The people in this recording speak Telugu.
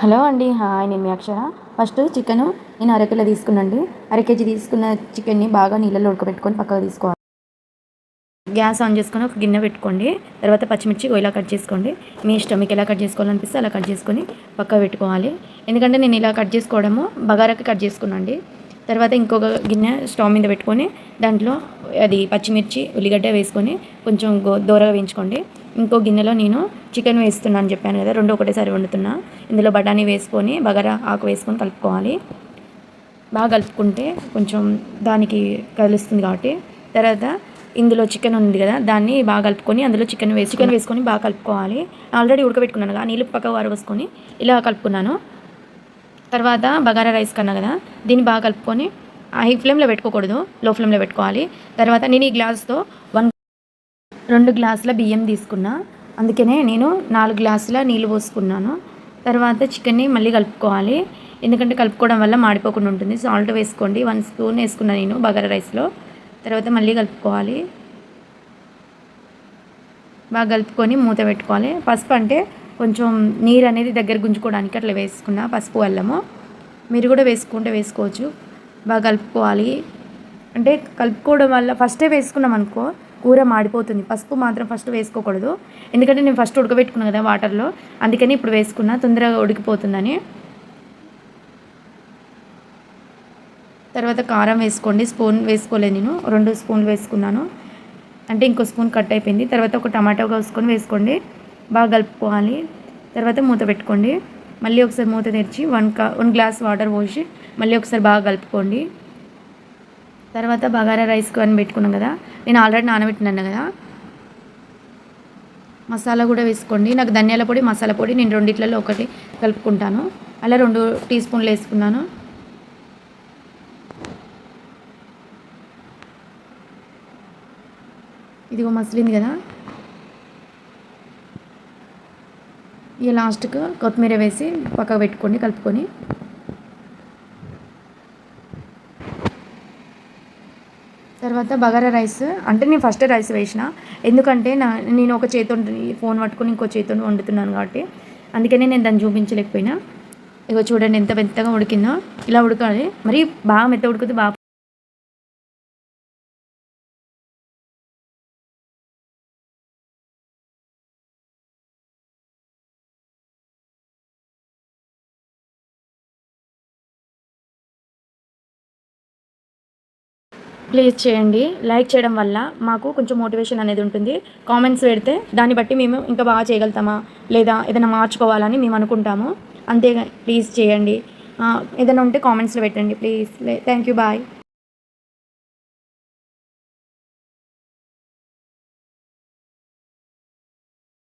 హలో అండి హాయ్ నేను మీ అక్షర. ఫస్ట్ చికెన్ నేను అరకిలో తీసుకున్నాండి. అర కేజీ తీసుకున్న చికెన్ని బాగా నీళ్ళలో ఉడకబెట్టుకొని పక్కకు తీసుకోవాలి. గ్యాస్ ఆన్ చేసుకొని ఒక గిన్నె పెట్టుకోండి. తర్వాత పచ్చిమిర్చి ఇలా కట్ చేసుకోండి. మీ ఇష్టం మీకు ఎలా కట్ చేసుకోవాలనిపిస్తే అలా కట్ చేసుకొని పక్కకు పెట్టుకోవాలి. ఎందుకంటే నేను ఇలా కట్ చేసుకోవడము బగారాకి కట్ చేసుకున్నాండి. తర్వాత ఇంకొక గిన్నె స్టవ్ మీద పెట్టుకొని దాంట్లో అది పచ్చిమిర్చి ఉల్లిగడ్డ వేసుకొని కొంచెం గో దూరగా వేయించుకోండి. ఇంకో గిన్నెలో నేను చికెన్ వేస్తున్నాను చెప్పాను కదా రెండు ఒకటేసారి వండుతున్నా. ఇందులో బఠానీ వేసుకొని బగారా ఆకు వేసుకొని కలుపుకోవాలి. బాగా కలుపుకుంటే కొంచెం దానికి కలుస్తుంది కాబట్టి. తర్వాత ఇందులో చికెన్ ఉంది కదా దాన్ని బాగా కలుపుకొని అందులో చికెన్ వేసి చికెన్ వేసుకొని బాగా కలుపుకోవాలి. ఆల్రెడీ ఉడకబెట్టుకున్నాను కదా నీళ్ళు పక్క వారవేసుకొని ఇలా కలుపుకున్నాను. తర్వాత బగారా రైస్ కన్నా కదా దీన్ని బాగా కలుపుకొని హై ఫ్లేమ్లో పెట్టుకోకూడదు లో ఫ్లేమ్లో పెట్టుకోవాలి. తర్వాత నేను ఈ గ్లాస్తో వన్ రెండు గ్లాసుల బియ్యం తీసుకున్నా. అందుకనే నేను నాలుగు గ్లాసుల నీళ్ళు పోసుకున్నాను. తర్వాత చికెన్ని మళ్ళీ కలుపుకోవాలి. ఎందుకంటే కలుపుకోవడం వల్ల మాడిపోకుండా ఉంటుంది. సాల్ట్ వేసుకోండి. వన్ స్పూన్ వేసుకున్నాను నేను బగారా రైస్లో. తర్వాత మళ్ళీ కలుపుకోవాలి. బాగా కలుపుకొని మూత పెట్టుకోవాలి. పసుపు అంటే కొంచెం నీరు అనేది దగ్గర గుంజుకోవడానికి అట్లా వేసుకున్న పసుపు అల్లము. మీరు కూడా వేసుకుంటే వేసుకోవచ్చు. బాగా కలుపుకోవాలి. అంటే కలుపుకోవడం వల్ల ఫస్టే వేసుకున్నాం అనుకో కూర మాడిపోతుంది. పసుపు మాత్రం ఫస్ట్ వేసుకోకూడదు. ఎందుకంటే నేను ఫస్ట్ ఉడకబెట్టుకున్నాను కదా వాటర్లో అందుకని ఇప్పుడు వేసుకున్నా తొందరగా ఉడికిపోతుందని. తర్వాత కారం వేసుకోండి. స్పూన్ వేసుకోలేదు నేను. రెండు స్పూన్లు వేసుకున్నాను. అంటే ఇంకో స్పూన్ కట్ అయిపోయింది. తర్వాత ఒక టమాటో కోసుకొని వేసుకోండి. బాగా కలుపుకోవాలి. తర్వాత మూత పెట్టుకోండి. మళ్ళీ ఒకసారి మూత తెరిచి వన్ కా వన్ గ్లాస్ వాటర్ పోసి మళ్ళీ ఒకసారి బాగా కలుపుకోండి. తర్వాత బగారా రైస్ కానీ పెట్టుకున్నాం కదా నేను ఆల్రెడీ నానబెట్టినాను కదా. మసాలా కూడా వేసుకోండి. నాకు ధనియాల పొడి మసాలా పొడి నేను రెండిట్లలో ఒకటి కలుపుకుంటాను. అలా రెండు టీ స్పూన్లు వేసుకున్నాను. ఇదిగో మసిలింది కదా. ఈ లాస్ట్కు కొత్తిమీర వేసి పక్కకు పెట్టుకోండి కలుపుకొని. తర్వాత బగారా రైస్. అంటే నేను ఫస్ట్ రైస్ వేసిన. ఎందుకంటే నా నేను ఒక చేతితో ఫోన్ పట్టుకొని ఇంకో చేతితో వండుతున్నాను కాబట్టి. అందుకనే నేను దాన్ని చూపించలేకపోయినా. ఇగో చూడండి ఎంత మెత్తగా ఉడికిందో. ఇలా ఉడకాలి. మరి బాగా మెత్త ఉడికితే బాగా ప్లీజ్ చేయండి. లైక్ చేయడం వల్ల మాకు కొంచెం మోటివేషన్ అనేది ఉంటుంది. కామెంట్స్ పెడితే దాన్ని బట్టి మేము ఇంకా బాగా చేయగలుగుతామా? లేదా ఏదైనా మార్చుకోవాలని మేము అనుకుంటాము. అంతే ప్లీజ్ చేయండి. ఏదైనా ఉంటే కామెంట్స్లో పెట్టండి. Please thank you bye.